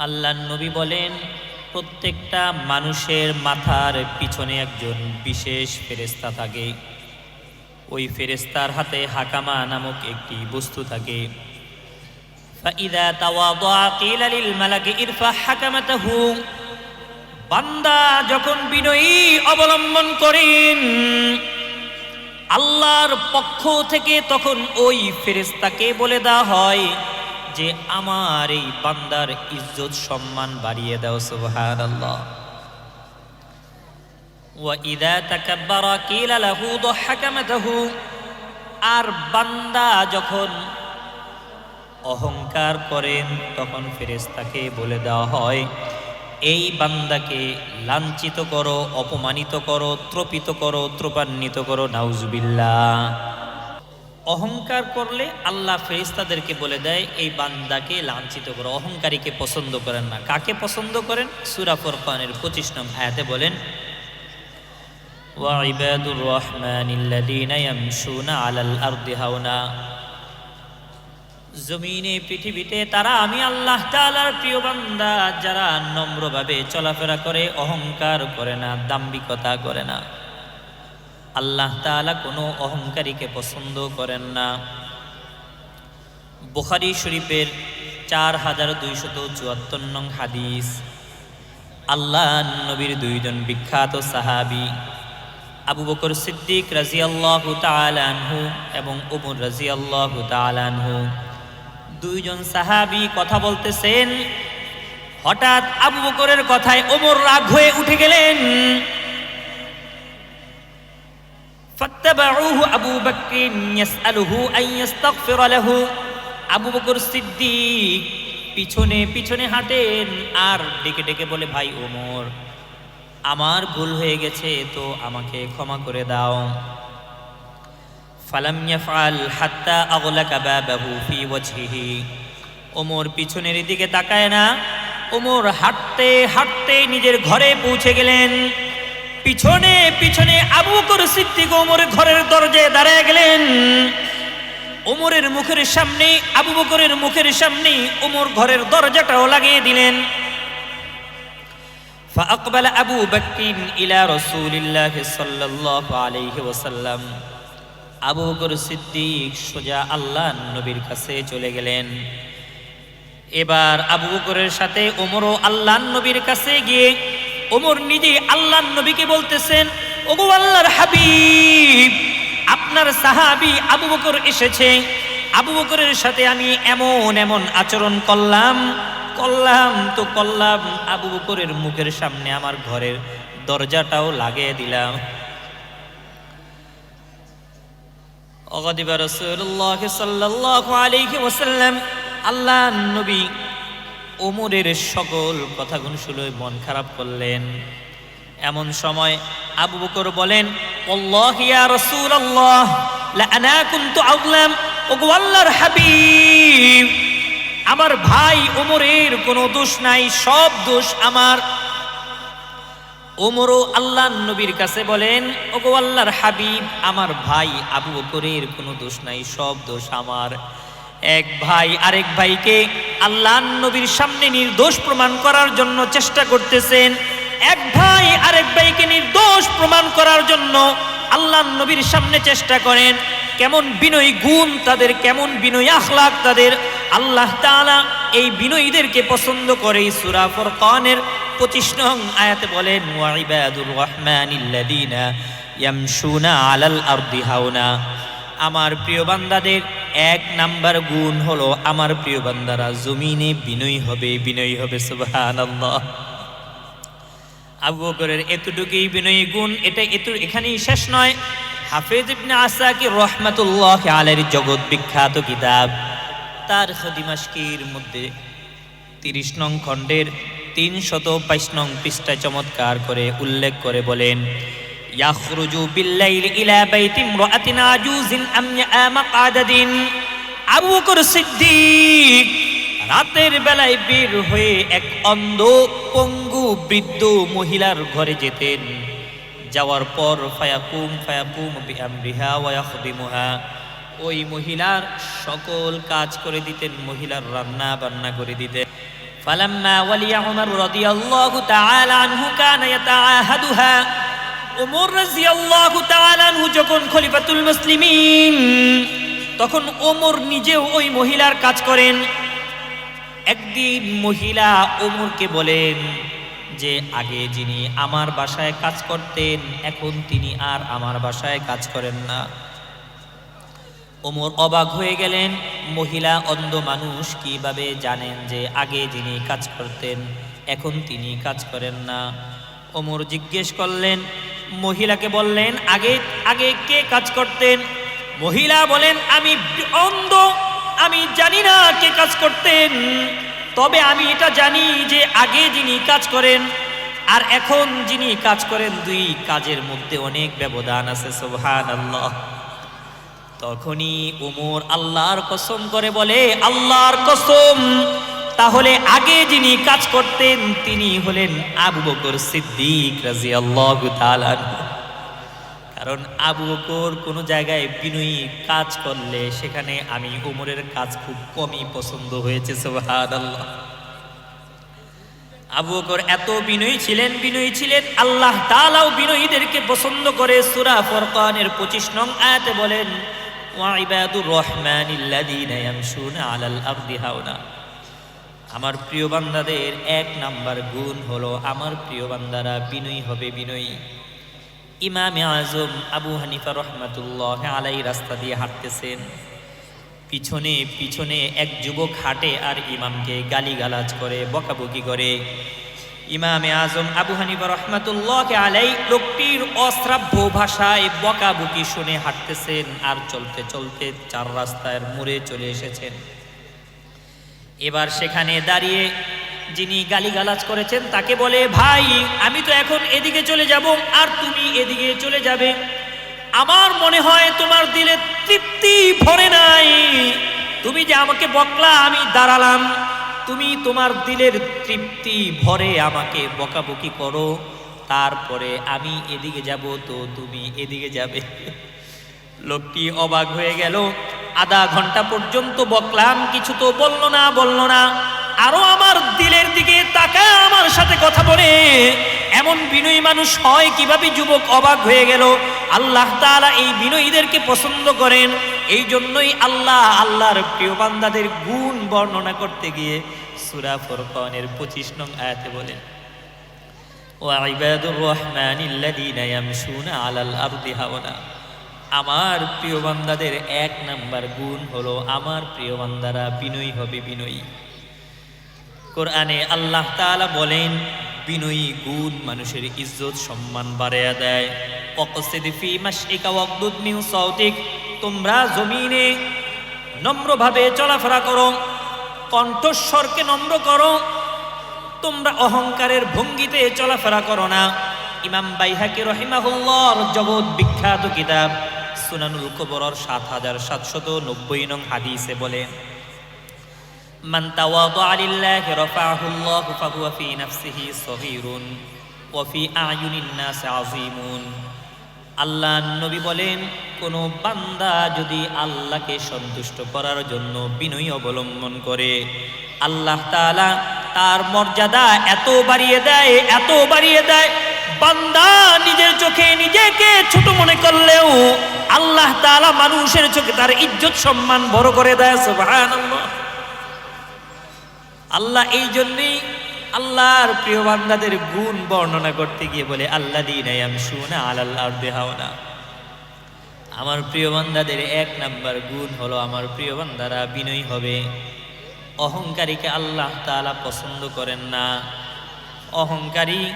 আল্লাহ নবী বলেন, প্রত্যেকটা মানুষের মাথার পিছনে একজন বিশেষ ফেরেস্তা থাকে। ওই ফেরেস্তার হাতে হাকামা নামক একটি বস্তু থাকে। বান্দা যখন বিনয়ী অবলম্বন করেন, আল্লাহর পক্ষ থেকে তখন ওই ফেরেস্তাকে বলে দেওয়া হয় যে আমার এই বান্দার ইজ্জত সম্মান বাড়িয়ে দাও সুবহানাল্লাহ وإذا تكبر قيل له ضحك مته আর বান্দা যখন অহংকার করেন তখন ফেরেস্তাকে বলে দেওয়া হয় এই বান্দাকে লাঞ্ছিত করো অপমানিত করো ত্রপিত করো ত্রপান্বিত করো নাউজুবিল্লা অহংকার করলে আল্লাহ ফেরিস্তাদেরকে বলে দেয় এই বান্দাকে লাঞ্ছিত করো অহংকারীকে পছন্দ করেন না কাকে পছন্দ করেন সুরা ফুরকানের পঁচিশ নং আয়াতে বলেন وعباد الرحمن الذين يمشون على الأرض هونا জমিনে পৃথিবীতে তারা আমি আল্লাহ তাআলার প্রিয় বান্দা যারা নম্রভাবে চলাফেরা করে অহংকার করে না দাম্ভিকতা করে না আল্লাহ তাআলা কোনো অহংকারীকে পছন্দ করেন না। বুখারী শরীফের চার হাজার দুইশত চুয়াত্তর নং হাদিস। আল্লাহ নবীর দুইজন বিখ্যাত সাহাবী, আবু বকর সিদ্দিক রাজিয়াল্লাহু তাআলাহু এবং উমর রাজিয়াল্লাহু তাআলাহু দুইজন সাহাবী কথা বলতেছেন, হঠাৎ আবু বকরের কথায় ওমর রাগ হয়ে উঠে গেলেন। ফাত্তাবাউহু আবু বকর ইয়াসআলুহু আন ইস্তাগফির লাহু। আবু বকর সিদ্দিক পিছনে পিছনে হাঁটেন আর ডেকে ডেকে বলে, ভাই ওমর, আমার ভুল হয়ে গেছে, তো আমাকে ক্ষমা করে দাও। ফালাম ইয়াফআল হাত্তা আগলাকা বাবাহু ফি ওয়াজহিহি। ওমর পিছনের দিকে তাকায় না। ওমর হাঁটতে হাঁটতে নিজের ঘরে পৌঁছে গেলেন। পিছনে পিছনে আবু বকর সিদ্দিক ওমরের ঘরের দরজায় দাঁড়ায় গেলেন ওমরের মুখের সামনে আবু বকরের মুখের সামনে ওমর ঘরের দরজাটাও লাগিয়ে দিলেন فأقبل أبو بكر إلى رسول الله صلى الله عليه وسلم আবু বকর সিদ্দিক সোজা আল্লাহ নবীর কাছে চলে গেলেন এবার আবু বকরের সাথে ওমরও আল্লাহ নবীর কাছে গিয়ে ওমর নিজে আল্লাহ নবীকে বলতেছেন, ওগো আল্লাহর হাবিব, আপনার সাহাবি আবু বকর এসেছে। আবু বকরের সাথে আমি এমন এমন আচরণ করলাম করলাম তো করলাম, আবু বকরের মুখের সামনে আমার ঘরের দরজাটাও লাগিয়ে দিলাম। আল্লাহ নবী ওমরের সকল কথাগুলো শুনে মন খারাপ করলেন। এমন সময় আবু বকর বলেন ইয়া রাসূলুল্লাহ লা আনা কুনতু আযলাম, ওগো আল্লাহর হাবিব, আমার ভাই ওমরের কোনো দোষ নাই, সব দোষ আমার। ওমরও আল্লাহ নবীর কাছে বলেন, ওগো আল্লাহর হাবিব, আমার ভাই আবু বকরের কোনো দোষ নাই, সব দোষ আমার। এক ভাই আরেক ভাইকে আল্লাহ নবীর সামনে নির্দোষ প্রমাণ করার জন্য চেষ্টা করতেছেন। এক ভাই আরেক ভাইকে নির্দোষ প্রমাণ করার জন্য আল্লাহ নবীর সামনে চেষ্টা করেন। কেমন বিনয়ী গুণ তাদের, কেমন বিনয়ী আখলাক তাদের। আল্লাহ তাআলা এই বিনয়ীদেরকে পছন্দ করে সূরা ফুরকানের 25 নং আয়াতে বলেন ওয়াইবাদুর আমার প্রিয় বান্দাদের এক নাম্বার গুণ হলো আমার প্রিয় বান্দারা, জমিনে বিনয়ী হবে বিনয়ী হবে, সুবহানাল্লাহ। আবু বকরের এতটুকুই বিনয়ী গুণ, এটা এত এখানেই শেষ নয়। হাফেজ ইবনে আসাকির রহমাতুল্লাহ আলাইহির জগৎ বিখ্যাত কিতাব। তার খদিমাশকির মধ্যে তিরিশ নং খণ্ডের তিন শত বাইশ নং পৃষ্ঠায় চমৎকার করে উল্লেখ করে বলেন ইয়াখরুজু বিল্লাইল ইলা বাইতি ইমরাআতিন আজুজিন আম ইয়া মাকাদাদিন আবু বকর সিদ্দিক রাতের বেলায় বের হয়ে এক অন্ধ পঙ্গু বৃদ্ধ মহিলার ঘরে যেতেন যাওয়ার পর ফায়াকুম ফায়াকুম বিআমরিহা ওয়া ইয়াখদিমুহা ওই মহিলার সকল কাজ করে দিতেন মহিলার রান্না বান্না করে দিতেন فلما ولي عمر رضي الله تعالى عنه كان يتعاهدها ওমর রাদিয়াল্লাহু তাআলা আনহু যখন খলিফাতুল মুসলিমিন, তখন ওমর নিজেও ওই মহিলার কাজ করেন। একদিন মহিলা ওমরকে বলেন যে, আগে যিনি আমার বাসায় কাজ করতেন, এখন তিনি আর আমার বাসায় কাজ করেন না। ওমর অবাক হয়ে গেলেন, মহিলা অন্ধ মানুষ কীভাবে জানেন যে আগে যিনি কাজ করতেন, এখন তিনি কাজ করেন না? ওমর জিজ্ঞেস করলেন মহিলাকে বললেন, আগে আগে কে কাজ করতেন? মহিলা বলেন, আমি অন্ধ, আমি জানি না কে কাজ করতেন। তবে আমি এটা জানি যে আগে যিনি কাজ করেন, আর এখন যিনি কাজ করেন, দুই কাজের মধ্যে অনেক ব্যবধান আছে সোহান আল্লাহ তখনই উমর আল্লাহর কসম করে বলে, আল্লাহর কসম তাহলে আগে যিনি কাজ করতেন, তিনি হলেন আবু বকর সিদ্দিক রাজিয়াল্লাহু তাআলা কারণ আবু বকর কোনো জায়গায় বিনয়ী কাজ করলে সেখানে আমি উমরের কাজ খুব কমই পছন্দ হয়েছে, সুবহানাল্লাহ। আবু বকর এত বিনয়ী ছিলেন বিনয়ী ছিলেন, আল্লাহ তাআলাও বিনয়ীদেরকে পছন্দ করে। সুরা ফরকানের পঁচিশ নং আয়াতে বলেন ওয়াইবাদুর রহমানিল্লাযীনা ইয়ামশুনা আলাল আরদি হাওনা। আমার প্রিয় বান্দাদের এক নাম্বার গুণ হলো আমার প্রিয় বান্দারা বিনয়ী হবে বিনয়ী। ইমামে আজম আবু হানিফা রহমাতুল্লাহ আলাই রাস্তা দিয়ে হাঁটতেছেন। পিছনে পিছনে এক যুবক হাঁটে আর ইমামকে গালিগালাজ করে, বকাবকি করে। ইমামে আজম আবু হানিফা রহমাতুল্লাহকে আলাই লোকটির অশ্রাব্য ভাষায় বকাবকি শুনে হাঁটতেছেন আর চলতে চলতে চার রাস্তার মোড়ে চলে এসেছেন। এবার সেখানে দাঁড়িয়ে যিনি গালিগালাজ করেছেন, তাকে বলে, ভাই, আমি তো এখন এদিকে চলে যাব আর তুমি এদিকে চলে যাবে। আমার মনে হয় তোমার দিলে তৃপ্তি ভরে নাই। তুমি যে আমাকে বকলা, আমি দাঁড়ালাম। তুমি তোমার দিলের তৃপ্তি ভরে আমাকে বকাবকি করো। তারপরে আমি এদিকে যাব তো তুমি এদিকে যাবে। লোকটি অবাক হয়ে গেল। আধা ঘন্টা পর্যন্ত বকলাম কিছু তো বললো না বললো না আরো আমার দিলের দিকে তাকায় আমার সাথে কথা বলে এমন বিনয়ী মানুষ হয় কিভাবে যুবক অবাক হয়ে গেল আল্লাহ তাআলা এই বিনয়ীদেরকে পছন্দ করেন এই জন্যই আল্লাহ আল্লাহর প্রিয় বান্দাদের গুণ বর্ণনা করতে গিয়ে সূরা ফুরকানের 25 নং আয়াতে বলেন وعباد الرحمن الذين يمشون على الأرض هونا আমার প্রিয় বান্দাদের এক নাম্বার গুণ হলো আমার প্রিয় বান্দারা বিনয়ী হবে বিনয়ী। কোরআনে আল্লাহ তাআলা বলেন, বিনয়ী গুণ মানুষের ইজ্জত সম্মান বাড়ায়া দেয়। অকসিদ ফি মাশিকা ওয়াগদুদ মিন সাউতিক, তোমরা জমিনে নম্রভাবে চলাফেরা করো, কণ্ঠস্বরকে নম্র করো, তোমরা অহংকারের ভঙ্গিতে চলাফেরা করো না। ইমাম বাইহাকি রহিমাহুল্লাহর জগৎ বিখ্যাত কিতাব। সুনানুল কবরর সাত হাজার সাতশত নব্বই নং হাদিসে বলে আল্লাহ ফাহুয়া ফি নাফসিহি সগীরুন ওয়া ফি আয়ুনিন নাস আযীমুন। আল্লাহ নবী বলেন, কোন বান্দা যদি আল্লাহকে সন্তুষ্ট করার জন্য বিনয় অবলম্বন করে, আল্লাহ তাআলা তার মর্যাদা এত বাড়িয়ে দেয়, এত বাড়িয়ে দেয় বান্দা নিজের চোখে নিজেকে ছোট মনে করলেও আল্লাহ তাআলা মানুষের চোখে তার ইজ্জত সম্মান বড় করে দেয় আল্লাহ এই জন্যই আল্লাহর প্রিয় বান্দাদের গুণ বর্ণনা করতে গিয়ে বলে আল্লাহ দিনায়াম শুনা আল্লাহ দেহাওনা আমার প্রিয় বান্দাদের এক নাম্বার গুণ হলো আমার প্রিয় বান্দারা বিনয়ী হবে। অহংকারীকে আল্লাহ তাআলা পছন্দ করেন না। অহংকারী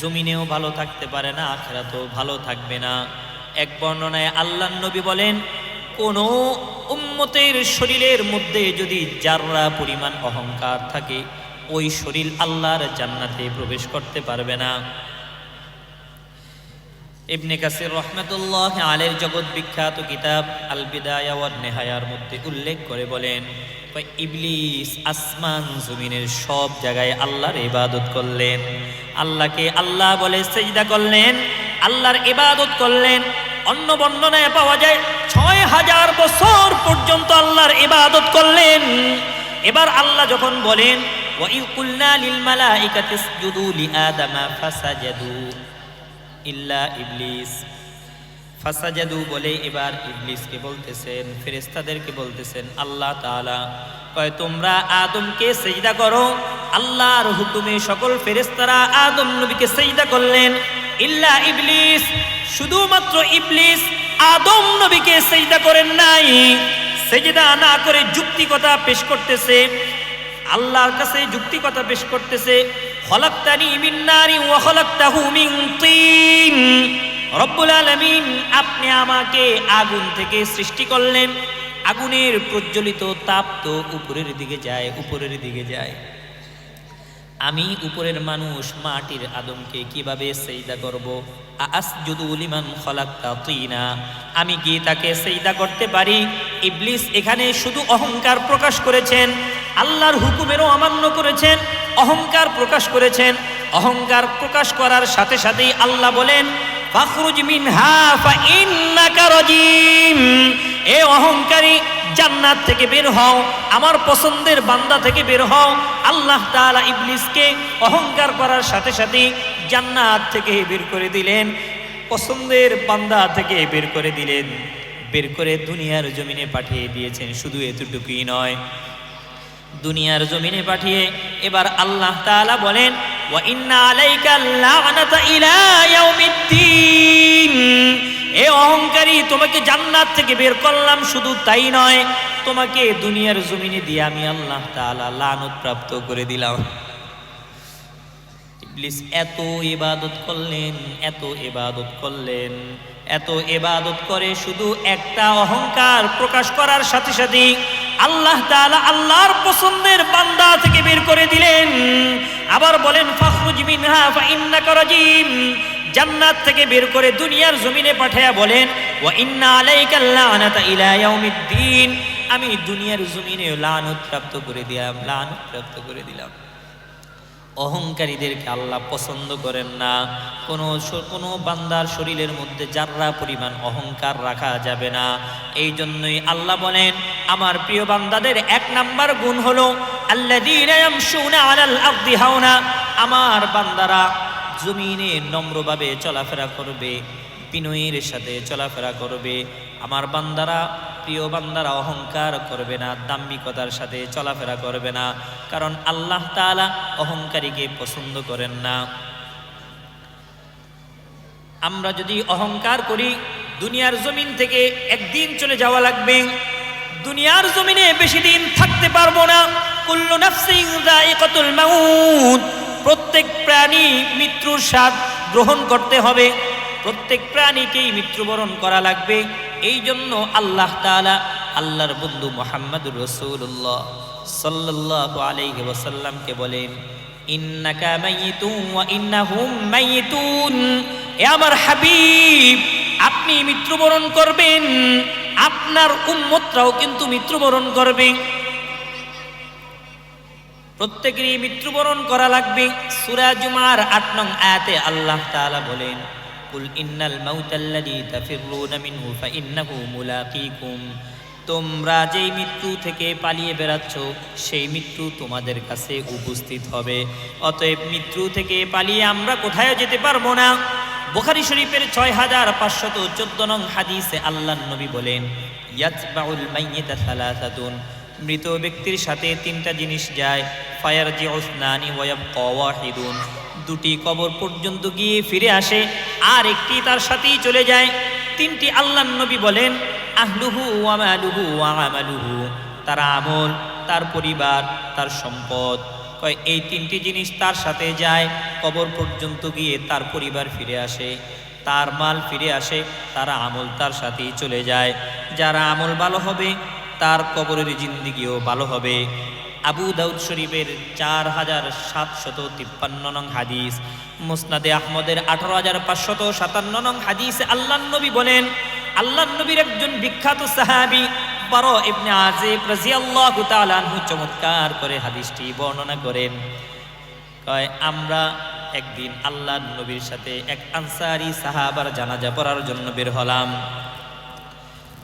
জমিনেও ভালো থাকতে পারে না, আখেরাতেও ভালো থাকবে না। এক বর্ণনায় আল্লাহ নবী বলেন, কোন উম্মতের শরীরের মধ্যে যদি যাররা পরিমাণ অহংকার থাকে, ওই শরীর আল্লাহর জান্নাতে প্রবেশ করতে পারবে না। ইবনে কাসির রহমতুল্লাহ আলের জগৎ বিখ্যাত কিতাব আল বিদায় নেহায়ার মধ্যে উল্লেখ করে বলেন ইবলিস আসমান জমিনের সব জায়গায় আল্লাহর ইবাদত করলেন। আল্লাহকে আল্লাহ বলে সেজদা করলেন, আল্লাহর ইবাদত করলেন। অন্য বর্ণনায় পাওয়া যায়, ছয় হাজার বছর পর্যন্ত আল্লাহর ইবাদত করলেন। এবার আল্লাহ যখন বলেন ওয়াইকুল্লা লিল মালাইকাতিসজুদু লিআদামা ফাসাজাদু। ইল্লা ইবলিস। ফাসাজাদু বলে এবার ইবলিসকে বলতেছেন ফেরেস্তাদেরকে বলতেছেন, আল্লাহ তালা কয়, তোমরা আদমকে সেইদা করো। আল্লাহর হুকুমে সকল ফেরেস্তারা আদম নবীকে সেইদা করলেন। ইল্লা ইবলিস, শুধুমাত্র ইবলিস আদম নবীকে সেইদা করেন নাই। সেজদা না করে যুক্তিকতা পেশ করতেছে। আল্লাহর কাছে যুক্তিকতা পেশ করতেছে। আপনি আমাকে আগুন থেকে সৃষ্টি করলেন। আগুনের প্রজ্বলিত তাপ তো উপরের দিকে যায়, উপরের দিকে যায়। আমি উপরের মানুষ, মাটির আদমকে কীভাবে সেইদা করব? আসজুদু লিমান খলাক্তা তিনা। আমি কি তাকে সেইদা করতে পারি? ইবলিস এখানে শুধু অহংকার প্রকাশ করেছেন, আল্লাহর হুকুমেরও অমান্য করেছেন। অহংকার প্রকাশ করেছেন। অহংকার প্রকাশ করার সাথে সাথেই আল্লাহ বলেন, ফাখরুজ মিনহা ফাইন্নাকা রাজিম। এ অহংকারী, জান্নাত থেকে বের হও, আমার পছন্দের বান্দা থেকে বের হও। আল্লাহ তাআলা ইবলিসকে অহংকার করার সাথে সাথে জান্নাত থেকে বের করে দিলেন, পছন্দের বান্দা থেকে বের করে দিলেন। বের করে দুনিয়ার জমিনে পাঠিয়ে দিয়েছেন, শুধু এতটুকুই নয়। দুনিয়ার জমিনে পাঠিয়ে এবার আল্লাহ তাআলা বলেন, ওয়া ইন্না আলাইকা লা'নাতা ইলা এ অহংকারী, তোমাকে জান্নাত থেকে বের করলাম শুধু তাই নয়, তোমাকে দুনিয়ার জমিনে দিয়ে আমি আল্লাহ তাআলা লানত প্রাপ্ত করে দিলাম। ইবলিস এত ইবাদত করলেন, এত ইবাদত করলেন, এত ইবাদত করে শুধু একটা অহংকার প্রকাশ করার সাথে সাথে আল্লাহ তাআলা আল্লাহর পছন্দের বান্দা থেকে বের করে দিলেন। আবার বলেন, ফাখরুজ মিনহা ফাইন্নাকা রাজিম। জান্নাত থেকে বের করে দুনিয়ার জমিনে পাঠায়া বলেন, ওয়া ইন্না আলাইকা লানাতা ইলা ইয়াউমিদ্দিন। আমি দুনিয়ার জমিনে লানত প্রাপ্ত করে দিলাম, লানত প্রাপ্ত করে দিলাম। অহংকারীদেরকে আল্লাহ পছন্দ করেন না। কোনো কোনো বান্দার শরীরের মধ্যে যার্রা পরিমাণ অহংকার রাখা যাবে না। এই জন্যই আল্লাহ বলেন আমার প্রিয় বান্দাদের, এক নাম্বার গুণ হলো আমার বান্দারা জমিনে নম্রভাবে চলাফেরা করবে, বিনয়ের সাথে চলাফেরা করবে। আমার বান্দারা, প্রিয় বান্দারা অহংকার করবে না, দাম্ভিকতার সাথে চলাফেরা করবে না, কারণ আল্লাহ তাআলা অহংকারীকে পছন্দ করেন না। আমরা যদি অহংকার করি, দুনিয়ার জমিন থেকে একদিন চলে যাওয়া লাগবে। দুনিয়ার জমিনে বেশি দিন থাকতে পারব না। কুল্লু নাফসিন যায়িকাতুল মাউত। প্রত্যেক প্রাণী মৃত্যুর স্বাদ গ্রহণ করতে হবে। প্রত্যেক প্রাণীকেই মৃত্যুবরণ করা লাগবে। এই জন্য আল্লাহ তাআলা আল্লাহর বন্ধু মোহাম্মদুর রসুল্লাহ সাল্লাল্লাহু আলাইহি ওয়াসাল্লামকে বলেন, ইন্নাকা মাইয়িতুন ওয়া ইন্নাহুম মাইয়িতুন এ আমার হাবিব, আপনি মৃত্যুবরণ করবেন। আপনার উম্মতরাও কিন্তু মৃত্যুবরণ করবে। প্রত্যেকেরই মৃত্যুবরণ করা লাগবে। সূরা জুমার 8 নং আয়াতে আল্লাহ তাআলা বলেন, কুল ইন্নাল মাউতাল্লাযী তাফিরুনা মিনহু ফাইন্নাহু মুলাকীকুম। তোমরা যেই মৃত্যু থেকে পালিয়ে বেড়াচ্ছ, সেই মৃত্যু তোমাদের কাছে উপস্থিত হবে। অতএব মৃত্যু থেকে পালিয়ে আমরা কোথায় যেতে পারব না? বুখারী শরীফের ছয় হাজার পাঁচশত চোদ্দ নং হাদিসে আল্লাহ নবী বলেন, ইয়াতবাউল মাইয়িতা সালাসাতুন। মৃত ব্যক্তির সাথে তিনটা জিনিস যায় ফায়ার জি ওসনানি ওয়াব কওয়াহিদুন দুটি কবর পর্যন্ত গিয়ে ফিরে আসে, আর একটি তার সাথেই চলে যায়। তিনটি আল্লাহ নবী বলেন, আহলুহু ওয়ামালুহু ওয়ামালুহু তার আমল, তার পরিবার, তার সম্পদ। কয়, এই তিনটি জিনিস তার সাথে যায়, কবর পর্যন্ত গিয়ে তার পরিবার ফিরে আসে। তার মাল ফিরে আসে, তার আমল তার সাথেই চলে যায়। যারা আমল ভালো হবে, তার কবরের জিন্দিগিও ভালো হবে। আবু দাউদ শরীফের চার হাজার সাতশত তিপ্পান্ন নং হাদিস, মুসনাদে আহমদের আঠারো হাজার পাঁচশত সাতান্ন নং হাদিসে আল্লাহ নবী বলেন আল্লাহ নবীর একজন বিখ্যাত সাহাবী বড় ইবনে আজিব রাদিয়াল্লাহু তাআলা আনহু চমৎকার করে হাদিসটি বর্ণনা করেন। কয়, আমরা একদিন আল্লাহ নবীর সাথে এক আনসারি সাহাবার জানাজা পড়ার জন্য বের হলাম।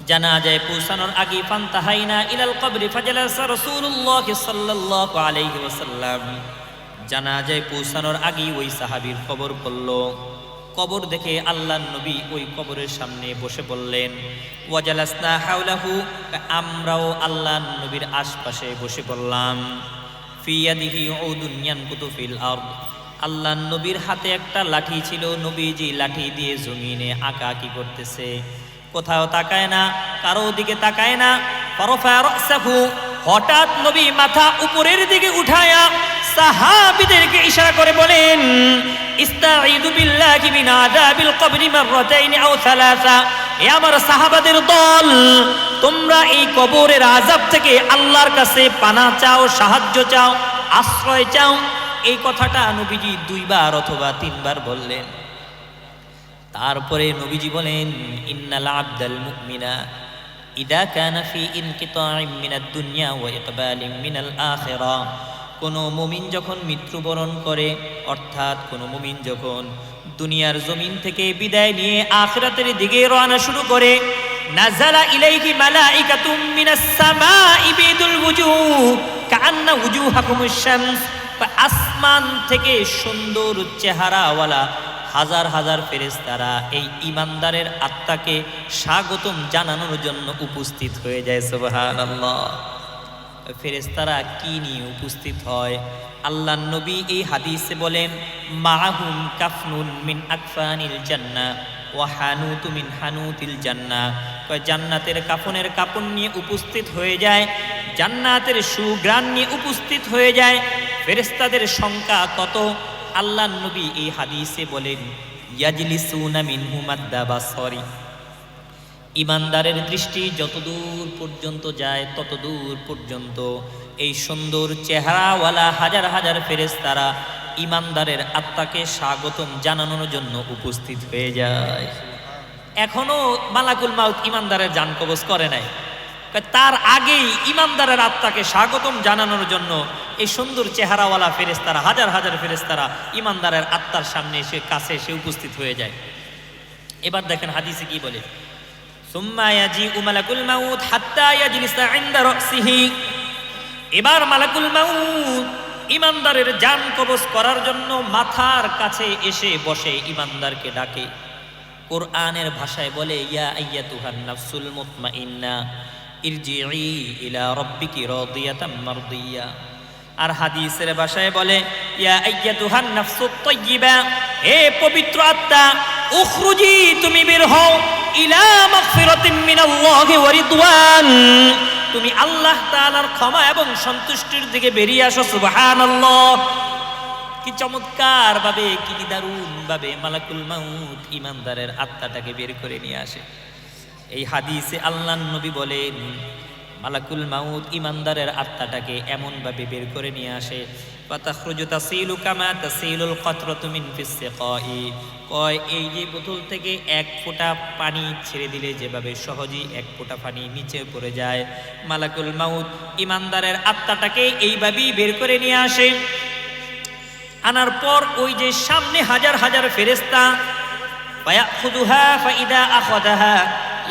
জানাজায় পৌঁছানোর আগে ফান্তাহাইনা ইলাল কবরি ফাজালাসা রাসূলুল্লাহ সাল্লাল্লাহু আলাইহি ওয়াসাল্লাম। জানাজায় পৌঁছানোর আগেই ওই সাহাবীর কবর পড়ল। কবর দেখে আল্লাহ নবী ওই কবরের সামনে বসে বললেন, ওয়াজালাসনা হাওলাহু আমরাও আল্লাহ নবীর আশপাশে বসে পড়লাম। ফিয়াদিহি উদুন ইয়ানকুতু ফিল আরদ। আল্লাহ নবীর হাতে একটা লাঠি ছিল, নবীজি লাঠি দিয়ে জমিনে আঁকাআঁকি করতেছে। কোথাও তাকায় না, কারও দিকে তাকায় না। হঠাৎ নবী মাথা উপরের দিকে উঠায়া সাহাবীদেরকে ইশারা করে বলেন ইস্তাঈদু বিল্লাহি মিন আযাবিল কবরি মাররাতাইন আও সালাসা। এ আমার সাহাবাদের দল, তোমরা এই কবরের আযাব থেকে আল্লাহর কাছে পানা চাও, সাহায্য চাও, আশ্রয় চাও। এই কথাটা নবীজি দুইবার অথবা তিনবার বললেন। তারপরে নবীজি বলেন, ইন্নাল আবদাল মুমিনা ইদা কানা ফি ইনকিতাইম মিনাদ দুনিয়া ওয়া ইকবালিম মিনাল আখিরা। কোন মুমিন যখন মৃত্যুবরণ করে, অর্থাৎ কোন মুমিন যখন দুনিয়ার জমিন থেকে বিদায় নিয়ে আখিরাতের দিকে রওনা শুরু করে নাজালা ইলাইহি মালাইকাতুম মিনাস সামাই বিদুল ওয়ুজুহ কাআন্না ওয়ুজুহাকুমুশ শামস আসমান থেকে সুন্দর চেহারাওয়ালা হাজার হাজার ফেরেশতারা এই ইমানদারের আত্মাকে স্বাগতম জানানোর জন্য উপস্থিত হয়ে যায়, সুবহানাল্লাহ। ফেরেশতারা কি নিয়ে উপস্থিত হয়? আল্লাহ নবী এই হাদিসে বলেন মাহুম কাফনুন মিন আকফানিল জান্না ওয়া হানুতু মিন হানুতিল জান্নাহ। কয়, জান্নাতের কাফনের কাপড় নিয়ে উপস্থিত হয়ে যায়, জান্নাতের সুগ্রাণ নিয়ে উপস্থিত হয়ে যায়। ফেরেস্তাদের সংখ্যা কত? আল্লাহ নবী এই হাদিসে বলেন, ইয়াজলিসুনা বা দাবাসরি। ইমানদারের দৃষ্টি যতদূর পর্যন্ত যায়, ততদূর পর্যন্ত এই সুন্দর চেহারাওয়ালা হাজার হাজার ফেরেশতারা ইমানদারের আত্মাকে স্বাগতম জানানোর জন্য উপস্থিত হয়ে যায়। এখনও মালাকুল মাউত ইমানদারের জান কবজ করে নাই। তার আগেই ইমানদারের আত্মাকে স্বাগতম জানানোর জন্য এই সুন্দর চেহারাওয়ালা ফেরেস্তারা হাজার হাজার ফেরেস্তারা ইমানদারের আত্মার সামনে এসে, কাছে এসে উপস্থিত হয়ে যায়। এবার দেখেন হাদিসে কি বলে? এবার মালাকুল মাউত ইমানদারের জান কবজ করার জন্য মাথার কাছে এসে বসে ইমানদারকে ডাকে। কোরআনের ভাষায় বলে, ইয়া আইয়াতুহান নাফসুল মুতমাইন্না ইরজিই ইলা রাব্বিকি রাদিয়াতাম মারদিয়া। আর হাদিসের ভাষায় বলে, ইয়া আইয়াতুহান নাফসুত তাইয়্যিবা হে পবিত্র আত্মা উখরুজি, তুমি বের হও ইলা মাগফিরাতিন মিনাল্লাহি ওয়া রিদওয়ান। তুমি আল্লাহ তাআলার ক্ষমা এবং সন্তুষ্টির দিকে বেরিয়ে আসো, সুবহানাল্লাহ। কি চমৎকার ভাবে কি দারুণ ভাবে মালাকুল মাউত ইমানদারের আত্মাটাকে বের করে নিয়ে আসে। এই হাদিসে আল্লাহ নবী বলেন, মালাকুল মাউত ইমানদারের আত্মাটাকে এমন ভাবে বের করে নিয়ে আসে ফাতাখরুজু তাসিলু কামা তাসিলুল কয়, এই যে বোতল থেকে এক ফোঁটা পানি ছেড়ে দিলে যেভাবে সহজেই এক ফোঁটা পানি নিচে পড়ে যায়। মালাকুল মাউত ইমানদারের আত্মাটাকে এইভাবেই বের করে নিয়ে আসে। আনার পর ওই যে সামনে হাজার হাজার ফেরেস্তা ফায়াখুযুহা ফাইদা আখাযাহা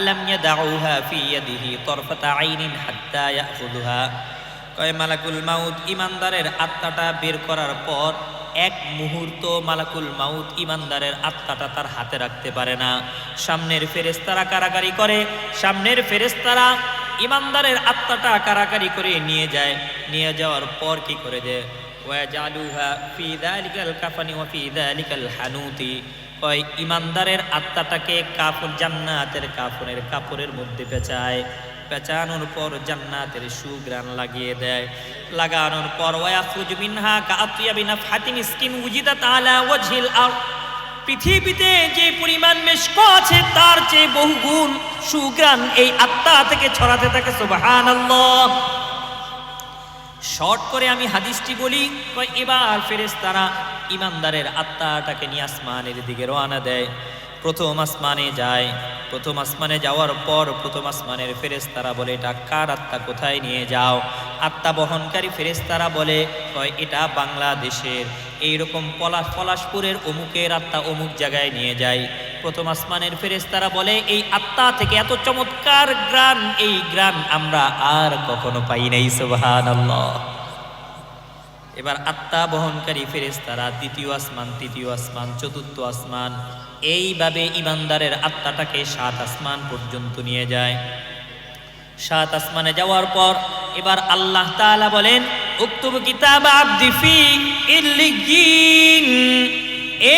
লাম ইয়াদউহা ফি আইনিন হাত্তা ইয়াখুযুহা কয়, মালাকুল মাউত, ইমানদারের আত্মাটা বের করার পর এক মুহূর্ত মালাকুল মাউত ইমানদারের আত্মাটা তার হাতে রাখতে পারে না। সামনের ফেরেস্তারা কারাকারি করে, সামনের ফেরেস্তারা ইমানদারের আত্মাটা কারাকারি করে নিয়ে যায়। নিয়ে যাওয়ার পর কি করে যালিকাল কাফানি ওয়া হানুতি। কয়, ইমানদারের আত্মাটাকে কাপড় জান্নাতের কাপড়ের কাপড়ের মধ্যে পেঁচায়। পেঁচানোর পর জান্নাতের সুগ্রান লাগিয়ে দেয়। লাগানোর পর ওয়াখরুজু মিনহা কাআতিয়াবি নাফহাতিন স্কিন উজিদাত আলা ওয়াজহিল আরদ। পৃথিবীতে যে পরিমাণ মেশক আছে, তার চেয়ে বহুগুণ সুগ্রান এই আত্মা থেকে ছড়াতে থাকে, সুবহানাল্লাহ। শর্ট করে আমি হাদিসটি বলি এবার ফেরেশতারা ইমানদারের আত্মাটাকে নিয়ে আসমানের দিকে রওনা দেয়। প্রথম আসমানে যায়। প্রথম আসমানে যাওয়ার পর প্রথম আসমানের ফেরেশতারা বলে, এটা কার আত্মা? কোথায় নিয়ে যাও? আত্মা বহনকারী ফেরেশতারা বলে কয় এটা বাংলাদেশের। এইরকম পলাশ পলাশপুরের অমুকের আত্মা অমুক জায়গায় নিয়ে যায়। প্রথম আসমানের ফেরেশতারা বলে, এই আত্মা থেকে এত চমৎকার গ্রান, এই গ্রান আমরা আর কখনো পাই নাই, সুবহানাল্লাহ। এবার আত্মা বহনকারী ফেরেশতারা দ্বিতীয় আসমান, তৃতীয় আসমান, চতুর্থ আসমান এইভাবে ইমানদারের আত্মাটাকে সাত আসমান পর্যন্ত নিয়ে যায়। সাত আসমানে যাওয়ার পর এবার আল্লাহ তাআলা বলেন, উক্তুব কিতাব আবদি ফি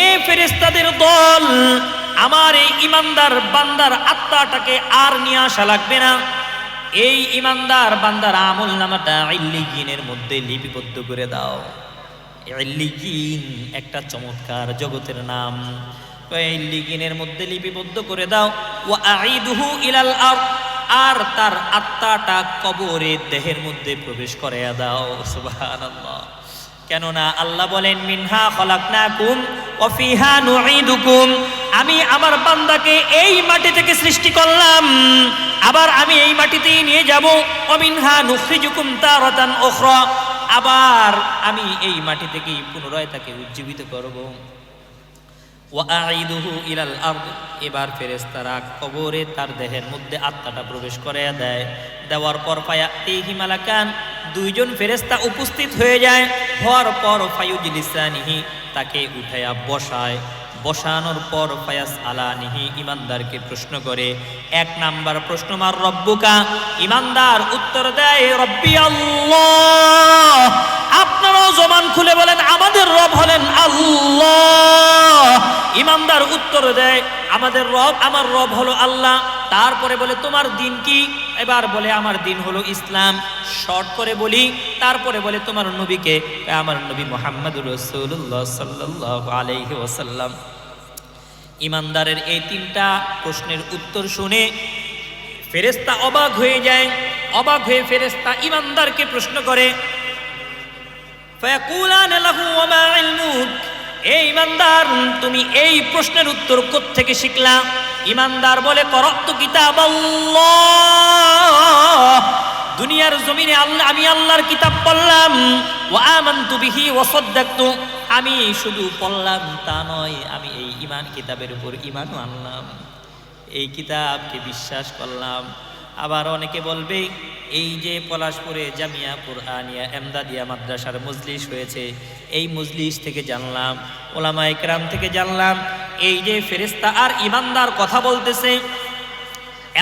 এ ফেরেশতাদের দল, আমার এই ইমানদার বান্দার আত্মাটাকে আর নিয়ে আসা লাগবে না। এই ইমানদার বান্দার আমল নামাটা ইল্লিগিনের মধ্যে লিপিবদ্ধ করে দাও। ইল্লিগিন একটা চমৎকার জগতের নাম। এই ইল্লিগিনের মধ্যে লিপিবদ্ধ করে দাও। ওয়া আইদুহু ইলাল আর আর তার আত্মাটা কবরে দেহের মধ্যে প্রবেশ করে দাও। সুবহানাল্লাহ। কেননা আল্লাহ বলেন, মিনহা খলাকনাকুম ওয়া ফিহা নুঈদুকুম। আমি আমার বান্দাকে এই মাটি থেকে সৃষ্টি করলাম। আবার আমি এই মাটিতেই নিয়ে যাব। অমিনহা নুখরিজুকুম তারাতান উখরা। আবার আমি এই মাটি থেকেই পুনরায় তাকে উজ্জীবিত করব। ওয়াঈদুহু ইলাল আরদ। এবার ফেরেশতারা কবরে তার দেহের মধ্যে আত্মাটা প্রবেশ করে দেয়। দেওয়ার পর পায়া এই হিমালাকান দুইজন ফেরেশতা উপস্থিত হয়ে যায়। হওয়ার পর ফায়ুজিলিসানিহি তাকে উঠায়া বসায়। বসানোর পর ফায়াস আলানিহি ইমানদারকে প্রশ্ন করে, এক নাম্বার প্রশ্ন মার রব্বুকা। ইমানদার উত্তর দেয়, রব্বি আল্লাহ। আপনারাও জবান খুলে বলেন, আমাদের রব হলেন আল্লাহ। ইমানদার উত্তর দেয়, আমাদের রব, আমার রব হলো আল্লাহ। তারপরে বলে, তোমার দিন কি? এবার বলে, আমার দিন হলো ইসলাম। শর্ট করে বলি, তারপরে বলে, তোমার নবীকে? আমার নবী মোহাম্মদ রসুল্লাহ সাল্লাহ আলহি ওসাল্লাম ইমানদারের এই তিনটা প্রশ্নের উত্তর শুনে ফেরেস্তা অবাক হয়ে যায়। অবাক হয়ে ফেরেস্তা ইমানদারকে প্রশ্ন করে, ফয়াকুলান লাহু ওয়া মা ইলমুক? এই ইমানদার, তুমি এই প্রশ্নের উত্তর থেকে শিখলা? ইমানদার বলে করত্ত কিতাব দুনিয়ার জমিনে আল্লাহ, আমি আল্লাহর কিতাব পড়লাম। ওয়া আমানতু বিহি ওয়া সাদ্দাকতু। আমি শুধু পড়লাম, তা নয়, আমি এই ইমান কিতাবের উপর ইমানও আনলাম। এই কিতাবকে বিশ্বাস করলাম। আবার অনেকে বলবে এই যে পলাশপুরে জামিয়া, কুরআনিয়া এমদাদিয়া মাদ্রাসার মজলিস হয়েছে, এই মজলিস থেকে জানলাম ওলামা একরাম থেকে জানলাম, এই যে ফেরেস্তা আর ইমানদার কথা বলতেছে,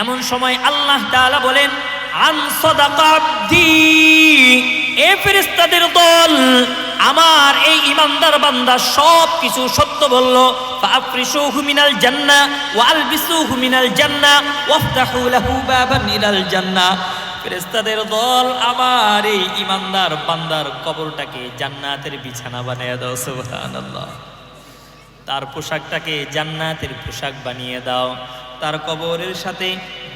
এমন সময় আল্লাহ তাআলা বলেন এ ফেরেস্তাদের দল, আমার এই ইমানদার বান্দা সব কিছু সত্য বলল মিনাল জান্নাহ ওয়া আলবিসুহু মিনাল জান্নাহ, ওয়াফতাহু জান্নাহ। ফেরেস্তাদের দল আমার এই ইমানদার বান্দার কবরটাকে জান্নাতের বিছানা বানিয়ে দাও, সুবহানাল্লাহ। তার পোশাকটাকে জান্নাতের পোশাক বানিয়ে দাও, তার কবরের সাথে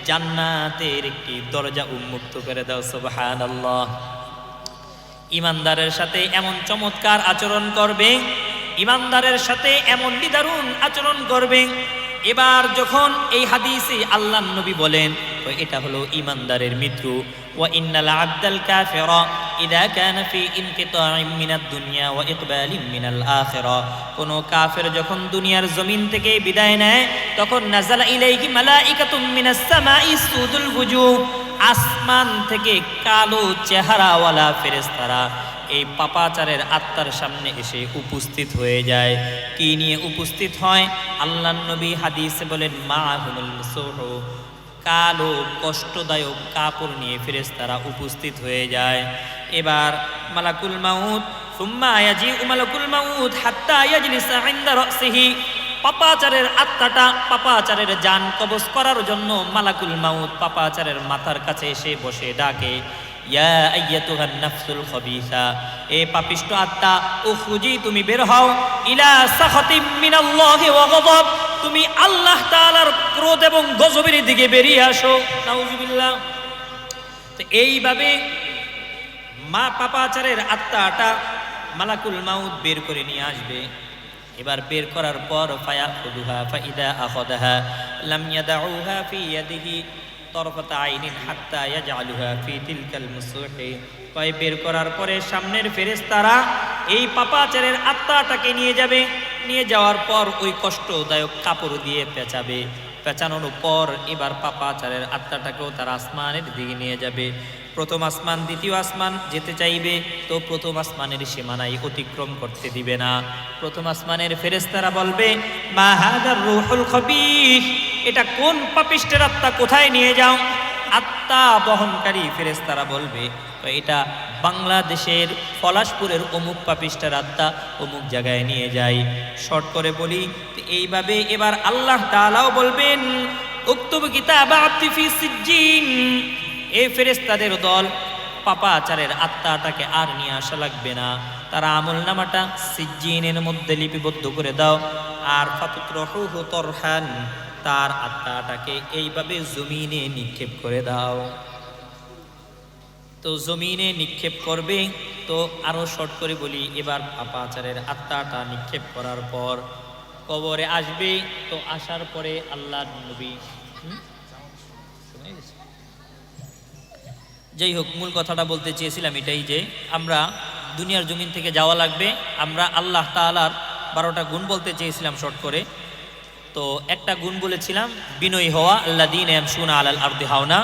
জান্নাতের একটি দরজা উন্মুক্ত করে দাও, সুবহানাল্লাহ। ইমানদারের সাথে এমন চমৎকার আচরণ করবে, ইমানদারের সাথে এমন নিদারুণ আচরণ করবে। এবার যখন এই হাদিসে আল্লাহ নবী বলেন তো এটা হলো ইমানদারের মৃত্যু। ওয়া ইন্নাল আবদাল কাফিরা ইদা কানা দুনিয়া ওয়া ইকবালিম মিনাল আখিরা। কোন কাফের যখন দুনিয়ার জমিন থেকে বিদায় নেয়, তখন ওয়ুজুহ আসমান থেকে কালো চেহারাওয়ালা ফেরেস্তারা এই পাপাচারের আত্মার সামনে এসে উপস্থিত হয়ে যায়। কি নিয়ে উপস্থিত হয়? আল্লাহ নবী হাদিসে বলেন, মা হুমুল কালো কষ্টদায়ক কাপড় নিয়ে ফেরেস্তারা উপস্থিত হয়ে যায়। এবার মালাকুল মাউদ সুম্মা ইয়াজি মালাকুল মাউত হাত্তা ইয়াজলিসা ইনদা রাসিহি। পাপাচারের আত্মাটা পাপাচারের যান কবজ করার জন্য মালাকুল মাউদ পাপাচারের মাথার কাছে এসে বসে ডাকে। তুমি বের হও ইলা তুমি ক্রোধ এবং গজবের দিকে বেরিয়ে এইভাবে মা পাপাচারের আত্মাটা মালাকুল মাউত বের করে নিয়ে আসবে। এবার বের করার পর ফায়া খুদুহা ফাইদা আখদাহা তরফাতা আইনিন হাত্তা ইয়াজআলুহা ফি তিলকাল মুসুহে কয়, বের করার পরে সামনের ফেরেশতারা এই পাপাচারের আত্মাটাকে নিয়ে যাবে। নিয়ে যাওয়ার পর ওই কষ্টদায়ক কাপড় দিয়ে পেঁচাবে। পেঁচানোর পর এবার পাপাচারের আত্মাটাকেও তার আসমানের দিকে নিয়ে যাবে। প্রথম আসমান, দ্বিতীয় আসমান যেতে চাইবে, তো প্রথম আসমানের সীমানায় অতিক্রম করতে দিবে না। প্রথম আসমানের ফেরেস্তারা বলবে, মা হাদার রুহুল খবিস এটা কোন পাপিষ্টের আত্মা? কোথায় নিয়ে যাও? আত্মা বহনকারী ফেরেস্তারা বলবে এটা বাংলাদেশের পলাশপুরের অমুক পাপিষ্টার আত্মা অমুক জায়গায় নিয়ে যায় শর্ট করে বলি এইভাবে এবার আল্লাহ তাআলাও বলবেন, উক্তুব কিতাবা আব্দি সিজ্জিন। এই ফেরেস্তাদের দল পাপাচারের আত্মাটাকে আর নিয়ে আসা লাগবে না। তারা আমল নামাটা সিজ্জিনের মধ্যে লিপিবদ্ধ করে দাও। আর তরহান, তার আত্মাটাকে এইভাবে জমিনে নিক্ষেপ করে দাও। তো জমিনে নিক্ষেপ করবে, তো আরও শর্ট করে বলি, এবার পাপাচারের আত্মাটা নিক্ষেপ করার পর কবরে আসবে। তো আসার পরে আল্লাহ নবী হুম? সময় গেছে? যাই হোক, মূল কথাটা বলতে চেয়েছিলাম এটাই যে, আমরা দুনিয়ার জমিন থেকে যাওয়া লাগবে, আমরা আল্লাহ তাআলার বারোটা গুণ বলতে চেয়েছিলাম শর্ট করে। তো একটা গুণ বলেছিলাম, বিনয়ী হওয়া আল্লাহ দিন এম সুনা আলাল আর্দি হাওনা।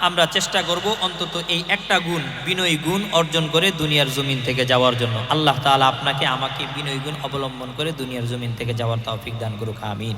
আমরা চেষ্টা করব অন্তত এই একটা গুণ, বিনয়ী গুণ অর্জন করে দুনিয়ার জমিন থেকে যাওয়ার জন্য। আল্লাহ তাআলা আপনাকে আমাকে বিনয়ী গুণ অবলম্বন করে দুনিয়ার জমিন থেকে যাওয়ার তৌফিক দান করুক, আমিন।